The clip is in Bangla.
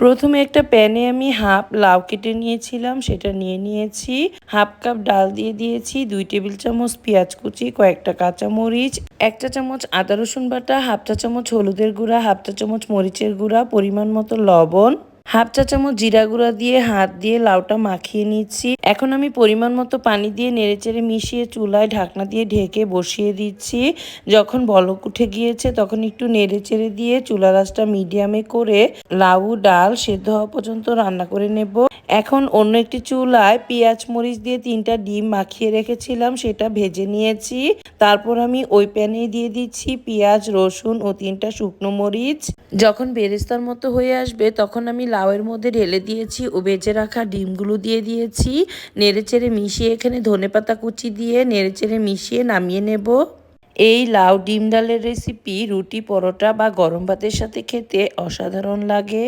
প্রথমে একটা প্যানে আমি হাফ লাউ কেটে নিয়েছিলাম, সেটা নিয়ে নিয়েছি। হাফ কাপ ডাল দিয়ে দিয়েছি, দুই টেবিল চামচ পেঁয়াজ কুচি, কয়েকটা কাঁচামরিচ একটা চামচ আদা রসুন বাটা হাফটা চামচ হলুদের গুঁড়া হাফটা চামচ মরিচের গুঁড়া, পরিমাণ মতো লবণ হাফ চা চামচ জিরা গুঁড়া দিয়ে হাত দিয়ে লাউটা মাখিয়ে নিচ্ছি। এখন আমি পরিমাণ মতো পানি দিয়ে নেড়েচেড়ে মিশিয়ে চুলায় ঢাকনা দিয়ে ঢেকে বসিয়ে দিচ্ছি। যখন বলক উঠে গিয়েছে, তখন একটু নেড়েচেড়ে দিয়ে চুলা রাসটা মিডিয়ামে করে লাউ, ডাল সেদ্ধ হওয়া পর্যন্ত রান্না করে নেব। এখন অন্য একটি চুলায় পেঁয়াজ, মরিচ দিয়ে তিনটা ডিম মাখিয়ে রেখেছিলাম, সেটা ভেজে নিয়েছি। তারপর আমি ওই প্যানে দিয়ে দিচ্ছি পেঁয়াজ, রসুন ও তিনটা শুকনো মরিচ। যখন বেরেস্তার মতো হয়ে আসবে, তখন আমি লাউয়ের মধ্যে ঢেলে দিয়েছি ও বেজে রাখা ডিমগুলো দিয়ে দিয়েছি। নেড়েচেড়ে মিশিয়ে এখানে ধনেপাতা কুচি দিয়ে নেড়েচেড়ে মিশিয়ে নামিয়ে নেব। এই লাউ ডিম ডালের রেসিপি রুটি, পরোটা বা গরম ভাতের সাথে খেতে অসাধারণ লাগে।